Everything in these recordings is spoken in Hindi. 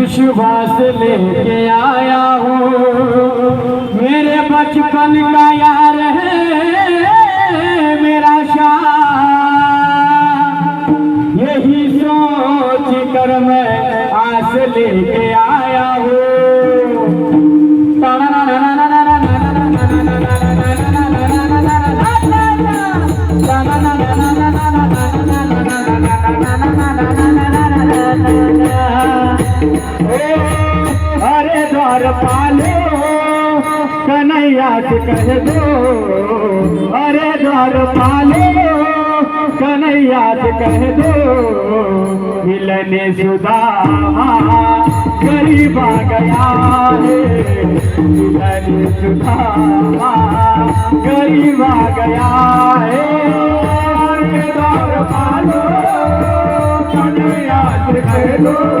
विश्वास लेके आया हूँ। मेरे बचपन का यार है मेरा शाह। यही सोच कर मैं आस लेके आया हूँ। कन्हैया से कह दो। अरे द्वार पाले, कन्हैया से कह दो। मिलने सुदामा गरीबा गया है। मिलने सुदामा गरीबा गया है। अरे द्वार पालो, कन्हैया से कह दो।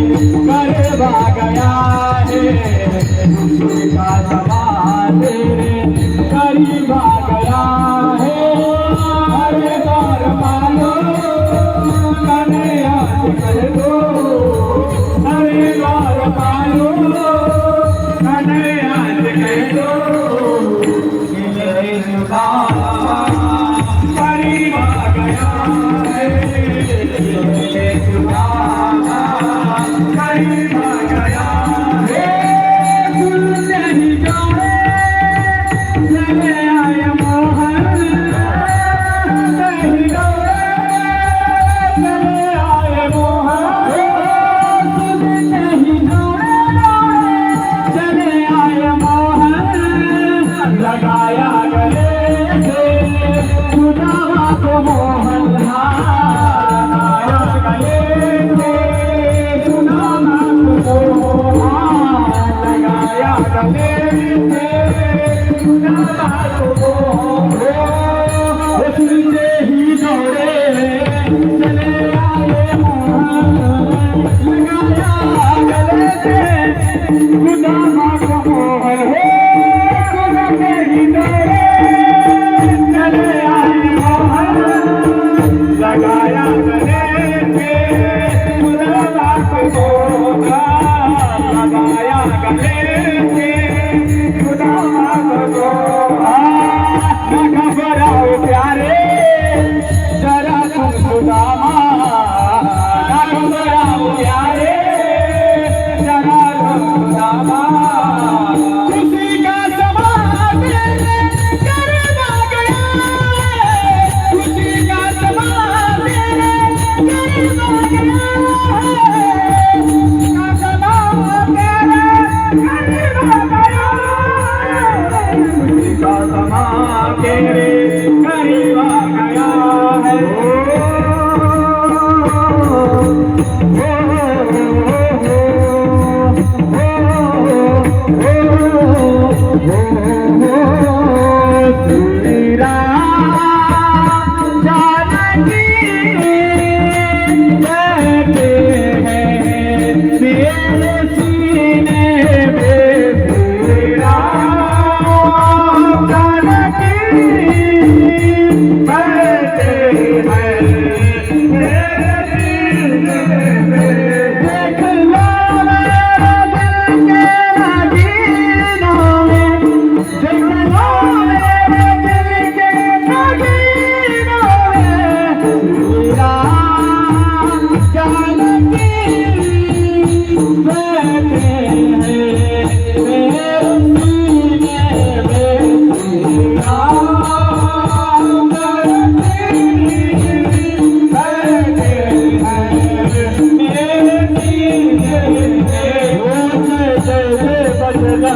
भे कई भागा हा हरे बार पालो कले हलो हरिवार पालो bye bye.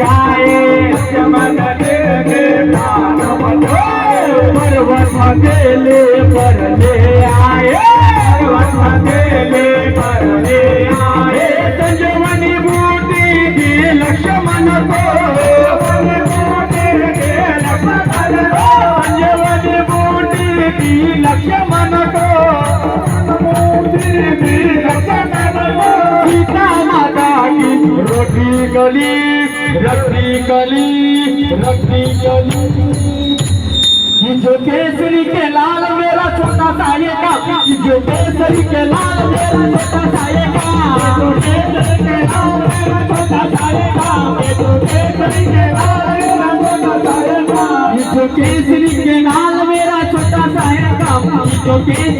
लक्ष्मे कली रफी कली रफी कली। जो केसरी के लाल मेरा छोटा साएगा जो केसरी के लाल मेरा छोटा साएगा जो केसरी के लाल मेरा छोटा साएगा जो केसरी के लाल मेरा छोटा साएगा जो केसरी के लाल मेरा छोटा साएगा जो केसरी